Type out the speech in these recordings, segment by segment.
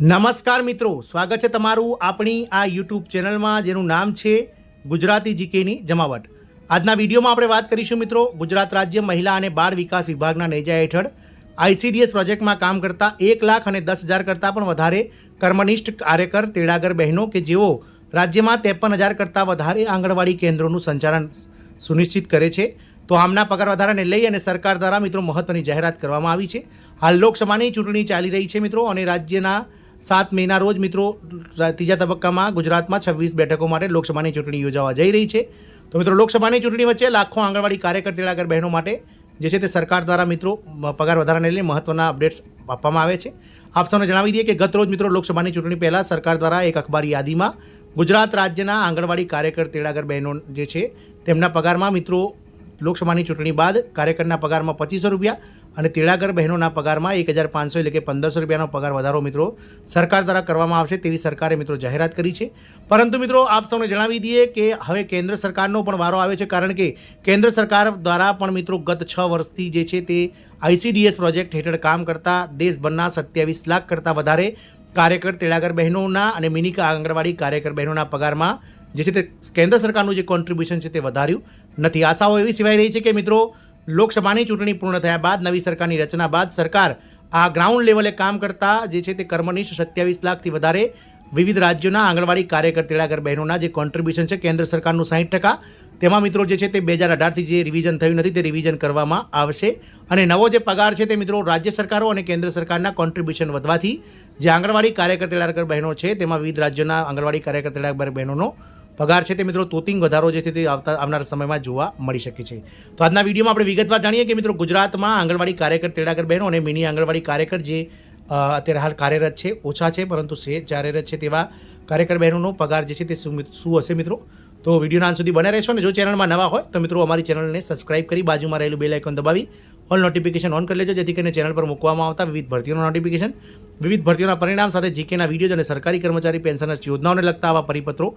નમસ્કાર મિત્રો, સ્વાગત છે તમારું આપણી આ યુટ્યુબ ચેનલમાં, જેનું નામ છે ગુજરાતી જીકેની જમાવટ. આજના વિડીયોમાં આપણે વાત કરીશું મિત્રો, ગુજરાત રાજ્ય મહિલા અને બાળ વિકાસ વિભાગના નેજા હેઠળ આઈસીડીએસ પ્રોજેક્ટમાં કામ કરતા એક લાખ અને દસ હજાર કરતાં પણ વધારે કર્મનિષ્ઠ કાર્યકર, તેડાગર બહેનો કે જેઓ રાજ્યમાં ત્રેપન હજાર કરતાં વધારે આંગણવાડી કેન્દ્રોનું સંચાલન સુનિશ્ચિત કરે છે. તો આમના પગાર વધારાને લઈ અને સરકાર દ્વારા મિત્રો મહત્ત્વની જાહેરાત કરવામાં આવી છે. હાલ લોકસભાની ચૂંટણી ચાલી રહી છે મિત્રો અને રાજ્યના સાત મેના રોજ મિત્રો ત્રીજા તબક્કામાં ગુજરાતમાં છવ્વીસ બેઠકો માટે લોકસભાની ચૂંટણી યોજાવા જઈ રહી છે. તો મિત્રો, લોકસભાની ચૂંટણી વચ્ચે લાખો આંગણવાડી કાર્યકર તેડાગર બહેનો માટે જે છે તે સરકાર દ્વારા મિત્રો પગાર વધારાને લઈને મહત્ત્વના અપડેટ્સ આપવામાં આવે છે. આપ સૌને જણાવી દઈએ કે ગત રોજ મિત્રો લોકસભાની ચૂંટણી પહેલાં સરકાર દ્વારા એક અખબારી યાદીમાં ગુજરાત રાજ્યના આંગણવાડી કાર્યકર તેડાગર બહેનો જે છે તેમના પગારમાં મિત્રો, લોકસભાની ચૂંટણી બાદ કાર્યકરના પગારમાં પચીસો રૂપિયા અને તેડાગર બહેનોના પગારમાં એક હજાર પાંચસો એટલે કે પંદરસો રૂપિયાનો પગાર વધારો મિત્રો સરકાર દ્વારા કરવામાં આવશે તેવી સરકારે મિત્રો જાહેરાત કરી છે. પરંતુ મિત્રો આપ સૌને જણાવી દઈએ કે હવે કેન્દ્ર સરકારનો પણ વારો આવે છે કારણ કે કેન્દ્ર સરકાર દ્વારા પણ મિત્રો ગત છ વર્ષથી જે છે તે આઈસીડીએસ પ્રોજેક્ટ હેઠળ કામ કરતા દેશભરના સત્યાવીસ લાખ કરતાં વધારે કાર્યકર તેડાગર બહેનોના અને મિની આંગણવાડી કાર્યકર બહેનોના પગારમાં જે છે તે કેન્દ્ર સરકારનું જે કોન્ટ્રીબ્યુશન છે તે વધાર્યું નથી. આશાઓ એવી સિવાય રહી છે કે મિત્રો લોકસભાની ચૂંટણી પૂર્ણ થયા બાદ નવી સરકારની રચના બાદ સરકાર આ ગ્રાઉન્ડ લેવલે કામ કરતા જે છે તે કર્મનિષ્ઠ સત્યાવીસ લાખથી વધારે વિવિધ રાજ્યોના આંગણવાડી કાર્યકર, તેડાગર બહેનોના જે કોન્ટ્રીબ્યુશન છે કેન્દ્ર સરકારનું સાહીઠ ટકા. તેમાં મિત્રો જે છે તે બે હજાર અઢારથી જે રિવિઝન થયું નથી તે રિવિઝન કરવામાં આવશે. અને નવો જે પગાર છે તે મિત્રો રાજ્ય સરકારો અને કેન્દ્ર સરકારના કોન્ટ્રીબ્યુશન વધવાથી જે આંગણવાડી કાર્યકર, તેડાગર બહેનો છે તેમાં વિવિધ રાજ્યોના આંગણવાડી કાર્યકર, તેડાગર બહેનોનો પગાર છે તે મિત્રો તોતિંગ વધારો જે છે તે આવતા આવનારા સમયમાં જોવા મળી શકે છે. તો આજના વિડીયોમાં આપણે વિગતવાર જાણીએ કે મિત્રો ગુજરાતમાં આંગણવાડી કાર્યકર તેડાગર બહેનો અને મિની આંગણવાડી કાર્યકર જે અત્યારે હાલ કાર્યરત છે, ઓછા છે, પરંતુ છે કાર્યરત છે તેવા કાર્યકર બહેનોનો પગાર જે છે તે શું હશે મિત્રો? તો વિડીયોના અંત સુધી બને રહેશો અને જો ચેનલમાં નવા હોય તો મિત્રો અમારી ચેનલને સબસ્ક્રાઇબ કરી બાજુમાં રહેલું બેલ આઇકોન દબાવી, ઓલ નોટિફિકેશન ઓન કરી લેજો, જેથી કરીને ચેનલ પર મૂકવામાં આવતા વિવિધ ભરતીઓના નોટિફિકેશન વિવિધ ભરતીઓના પરિણામ સાથે જીકેના વીડિયો અને સરકારી કર્મચારી પેન્શનર્સ યોજનાઓને લગતા આવા પરિપત્રો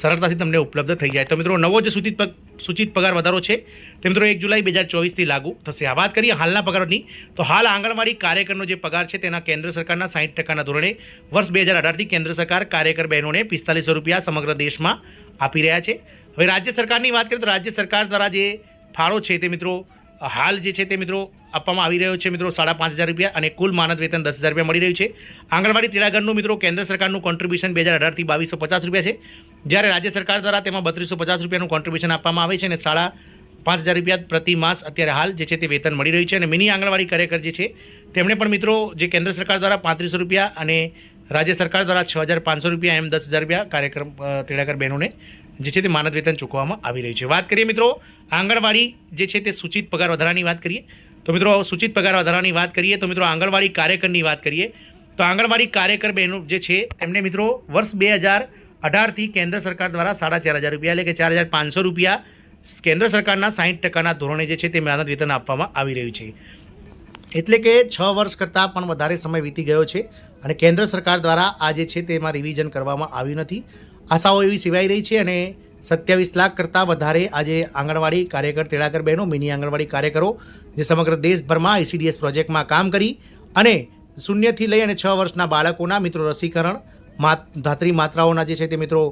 સરળતાથી તમને ઉપલબ્ધ થઈ જાય. તો મિત્રો, નવો જે સૂચિત સૂચિત પગાર વધારો છે, તે મિત્રો એક જુલાઈ બે હજાર ચોવીસથી લાગુ થશે. આ વાત કરીએ હાલના પગારોની. તો હાલ આંગણવાડી કાર્યકરનો જે પગાર છે, તેના કેન્દ્ર સરકારના સાઠ ટકાના ધોરણે વર્ષ બે હજાર અઢારથી કેન્દ્ર સરકાર કાર્યકર બહેનોને પિસ્તાલીસો રૂપિયા સમગ્ર દેશમાં આપી રહ્યા છે. હવે રાજ્ય સરકારની વાત કરીએ તો રાજ્ય સરકાર દ્વારા જે ફાળો છે તે મિત્રો હાલ જે છે તે મિત્રો આપવામાં આવી રહ્યો છે મિત્રો સાડા પાંચ હજાર રૂપિયા અને કુલ માનદ વેતન દસ હજાર રૂપિયા મળી રહ્યું છે. આંગણવાડી તેડાગરનું મિત્રો કેન્દ્ર સરકારનું કોન્ટ્રીબ્યુશન બે હજાર અઢારથી બાવીસો પચાસ રૂપિયા છે. જ્યારે રાજ્ય સરકાર દ્વારા તેમાં બત્રીસો પચાસ રૂપિયાનું કોન્ટ્રીબ્યુશન આપવામાં આવે છે અને સાડા પાંચ હજાર રૂપિયા પ્રતિ માસ અત્યારે હાલ જે છે તે વેતન મળી રહ્યું છે. અને મિની આંગણવાડી કાર્યકર જે છે, તેમણે પણ મિત્રો જે કેન્દ્ર સરકાર દ્વારા પાંત્રીસો રૂપિયા અને રાજ્ય સરકાર દ્વારા છ હજાર પાંચસો રૂપિયા એમ દસ હજાર રૂપિયા કાર્યક્રમ તેડાગર બહેનોને જે છે તે માનદ વેતન ચૂકવવામાં આવી રહ્યું છે. વાત કરીએ મિત્રો આંગણવાડી જે છે તે સૂચિત પગાર વધારાની વાત કરીએ, તો મિત્રો સૂચિત પગાર વધારાની વાત કરીએ, તો મિત્રો આંગણવાડી કાર્યકરની વાત કરીએ, તો આંગણવાડી કાર્યકર બહેનો જે છે એમને મિત્રો વર્ષ બે હજાર અઢારથી કેન્દ્ર સરકાર દ્વારા સાડા ચાર હજાર રૂપિયા એટલે કે ચાર હજાર પાંચસો રૂપિયા કેન્દ્ર સરકારના સાઠ ટકાના ધોરણે જે છે તે માનદ વેતન આપવામાં આવી રહ્યું છે. એટલે કે છ વર્ષ કરતાં પણ વધારે સમય વીતી ગયો છે. અને કેન્દ્ર સરકાર દ્વારા આ જે છે તેમાં રિવિઝન કરવામાં આવ્યું નથી. આશાઓ એવી સિવાય રહી છે અને સત્યાવીસ લાખ કરતાં વધારે આજે આંગણવાડી કાર્યકર તેડાગર બહેનો, મિની આંગણવાડી કાર્યકરો જે સમગ્ર દેશભરમાં આઈસીડીએસ પ્રોજેક્ટમાં કામ કરી અને શૂન્યથી લઈ અને છ વર્ષના બાળકોના મિત્રો રસીકરણ ધાત્રી માત્રાઓના જે છે તે મિત્રો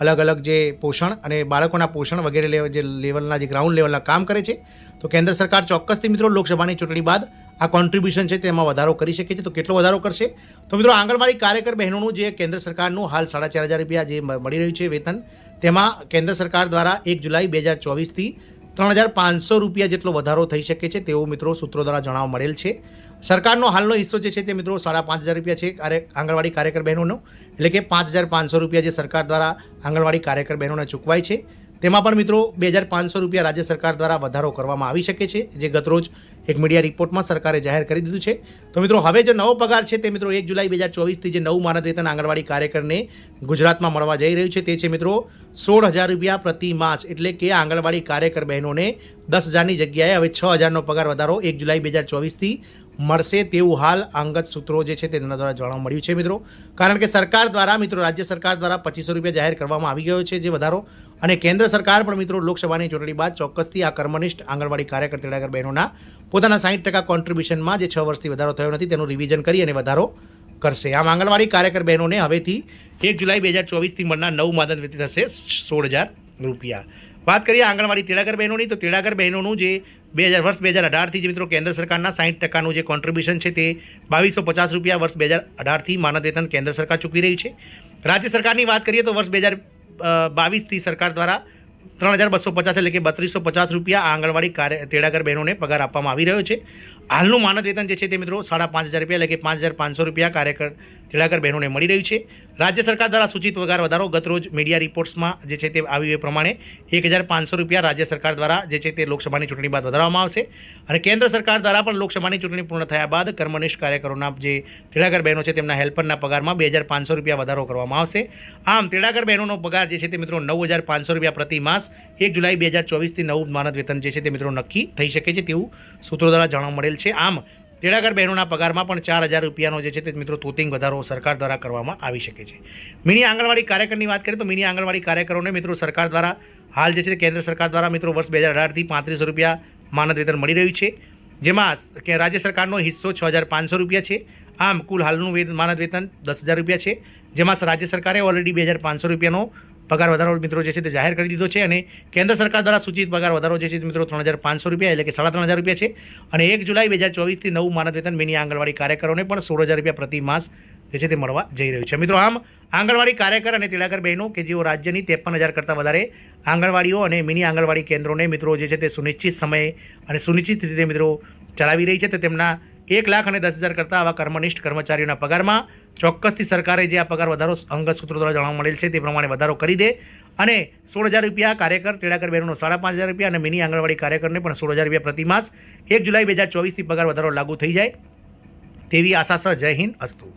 અલગ અલગ જે પોષણ અને બાળકોના પોષણ વગેરે જે લેવલના, જે ગ્રાઉન્ડ લેવલના કામ કરે છે. તો કેન્દ્ર સરકાર ચોક્કસથી મિત્રો લોકસભાની ચૂંટણી બાદ આ કોન્ટ્રીબ્યુશન છે તેમાં વધારો કરી શકે છે. તો કેટલો વધારો કરશે? તો મિત્રો, આંગણવાડી કાર્યકર બહેનોનું જે કેન્દ્ર સરકારનું હાલ સાડા ચાર હજાર રૂપિયા જે મળી રહ્યું છે વેતન, તેમાં કેન્દ્ર સરકાર દ્વારા એક જુલાઈ બે હજાર ચોવીસથી ત્રણ હજાર પાંચસો રૂપિયા જેટલો વધારો થઈ શકે છે તેવું મિત્રો સૂત્રો દ્વારા જણાવવા મળેલ છે. સરકારનો હાલનો હિસ્સો જે છે તે મિત્રો સાડા પાંચ હજાર રૂપિયા છે આંગણવાડી કાર્યકર બહેનોનો. એટલે કે પાંચ હજાર પાંચસો રૂપિયા જે સરકાર દ્વારા આંગણવાડી કાર્યકર બહેનોને ચૂકવાય છે. તેમાં પણ મિત્રો બે હજાર પાંચસો રૂપિયા રાજ્ય સરકાર દ્વારા વધારો કરવામાં આવી શકે છે, જે ગતરોજ એક મીડિયા રિપોર્ટમાં સરકારે જાહેર કરી દીધું છે. તો મિત્રો, હવે જે નવો પગાર છે તે મિત્રો એક જુલાઈ બે હજાર ચોવીસથી જે નવું માનદ વેતન આંગણવાડી કાર્યકરને ગુજરાતમાં મળવા જઈ રહ્યું છે, તે છે મિત્રો સોળ હજાર રૂપિયા પ્રતિ માસ. એટલે કે આંગણવાડી કાર્યકર બહેનોને દસ હજારની જગ્યાએ હવે છ હજારનો પગાર વધારો એક જુલાઈ બે હજાર ચોવીસથી મળશે તેવું હાલ અંગત સૂત્રો જે છે તેના દ્વારા જાણવા મળ્યું છે, મિત્રો. કારણ કે સરકાર દ્વારા, મિત્રો, રાજ્ય સરકાર દ્વારા પચીસો રૂપિયા જાહેર કરવામાં આવી ગયો છે જે વધારો અને કેન્દ્ર સરકાર પણ, મિત્રો, લોકસભાની ચૂંટણી બાદ ચોક્કસથી આ કર્મનિષ્ઠ આંગણવાડી કાર્યકર તેડાગર બહેનોના પોતાના સાઠ ટકા કોન્ટ્રીબ્યુશનમાં જે છ વર્ષથી વધારો થયો નથી તેનું રિવિઝન કરી અને વધારો કરશે. આમ આંગણવાડી કાર્યકર બહેનોને હવેથી એક જુલાઈ બે હજાર ચોવીસથી મળનાર નવું માદન વેતન થશે સોળ હજાર રૂપિયા. વાત કરીએ આંગણવાડી તેડાગર બહેનોની, તો તેડાગર બહેનોનું જે બે હજાર વર્ષ બે હજાર અઢારથી જે મિત્રો કેન્દ્ર સરકારના સાઠ ટકાનું જે કોન્ટ્રીબ્યુશન છે તે બાવીસો પચાસ રૂપિયા વર્ષ બે હજાર અઢારથી માનદ વેતન કેન્દ્ર સરકાર ચૂકવી રહી છે. રાજ્ય સરકારની વાત કરીએ તો વર્ષ બે હજાર બાવીસથી સરકાર દ્વારા ત્રણ હજાર બસો પચાસ એટલે કે બત્રીસો પચાસ રૂપિયા આંગણવાડી કાર્ય, તેડાગર બહેનોને પગાર આપવામાં આવી રહ્યો છે. હાલનું માનદ વેતન જે છે તે મિત્રો સાડા પાંચ હજાર રૂપિયા એટલે કે પાંચ હજાર પાંચસો રૂપિયા કાર્યકર તેડાગર બહેનોને મળી રહ્યું છે. રાજ્ય સરકાર દ્વારા સૂચિત પગાર વધારો ગતરોજ મીડિયા રિપોર્ટ્સમાં જે છે તે આવ્યું એ પ્રમાણે એક હજાર પાંચસો રૂપિયા રાજ્ય સરકાર દ્વારા જે છે તે લોકસભાની ચૂંટણી બાદ વધારવામાં આવશે. અને કેન્દ્ર સરકાર દ્વારા પણ લોકસભાની ચૂંટણી પૂર્ણ થયા બાદ કર્મનિષ્ઠ કાર્યકરોના જે તેડાગર બહેનો છે તેમના હેલ્પરના પગારમાં બે હજાર પાંચસો રૂપિયા વધારો કરવામાં આવશે. આમ તેડાગર બહેનોનો પગાર જે છે તે મિત્રો નવ હજાર પાંચસો રૂપિયા પ્રતિ માસ, એક જુલાઈ બે હજાર ચોવીસથી નવું માનદ વેતન જે છે તે મિત્રો નક્કી થઈ શકે છે તેવું સૂત્રો દ્વારા જાણવા મળેલ છે. આમ તેડાગર બહેનોના પગારમાં પણ ચાર હજાર રૂપિયાનો જે છે તે મિત્રો તોતિંગ વધારો સરકાર દ્વારા કરવામાં આવી શકે છે. મિની આંગણવાડી કાર્યકરની વાત કરીએ તો મિની આંગણવાડી કાર્યકરોને મિત્રો સરકાર દ્વારા હાલ જે છે તે કેન્દ્ર સરકાર દ્વારા મિત્રો વર્ષ બે હજાર અઢારથી પાંત્રીસ રૂપિયા માનદ વેતન મળી રહ્યું છે. જેમાં કે રાજ્ય સરકારનો હિસ્સો છ હજાર પાંચસો રૂપિયા છે. આમ કુલ હાલનું માનદ વેતન દસ હજાર રૂપિયા છે. જેમાં રાજ્ય સરકારે ઓલરેડી બે હજાર પાંચસો રૂપિયાનો પગાર વધારો મિત્રો જે છે તે જાહેર કરી દીધો છે અને કેન્દ્ર સરકાર દ્વારા સૂચિત પગાર વધારો જે છે મિત્રો ત્રણ હજાર પાંચસો રૂપિયા એટલે કે સાડા ત્રણ હજાર રૂપિયા છે. અને એક જુલાઈ બે હજાર ચોવીસથી નવું માનદ વેતન મિની આંગણવાડી કાર્યકરોને પણ સોળ હજાર રૂપિયા પ્રતિ માસ જે છે તે મળવા જઈ રહ્યું છે. મિત્રો આમ, આંગણવાડી કાર્યકર અને તિલાકર બહેનો કે જેઓ રાજ્યની ત્રેપન હજાર કરતાં વધારે આંગણવાડીઓ અને મિની આંગણવાડી કેન્દ્રોને મિત્રો જે છે તે સુનિશ્ચિત સમયે અને સુનિશ્ચિત રીતે મિત્રો ચલાવી રહી છે, તો તેમના એક લાખ અને દસ હજાર કરતાં આવા કર્મનિષ્ઠ કર્મચારીઓના પગારમાં ચોક્કસથી સરકારે જે આ પગાર વધારો અંગત સૂત્રો દ્વારા જાણવા મળેલ છે તે પ્રમાણે વધારો કરી દે અને સોળ હજાર રૂપિયા કાર્યકર તેડાકર બહેનોનો સાડા પાંચ હજાર રૂપિયા અને મિની આંગણવાડી કાર્યકરને પણ સોળ હજાર રૂપિયા પ્રતિમાસ એક જુલાઈ બે હજાર ચોવીસથી પગાર વધારો લાગુ થઈ જાય તેવી આશા સહ જય હિન્દ અસ્તુ.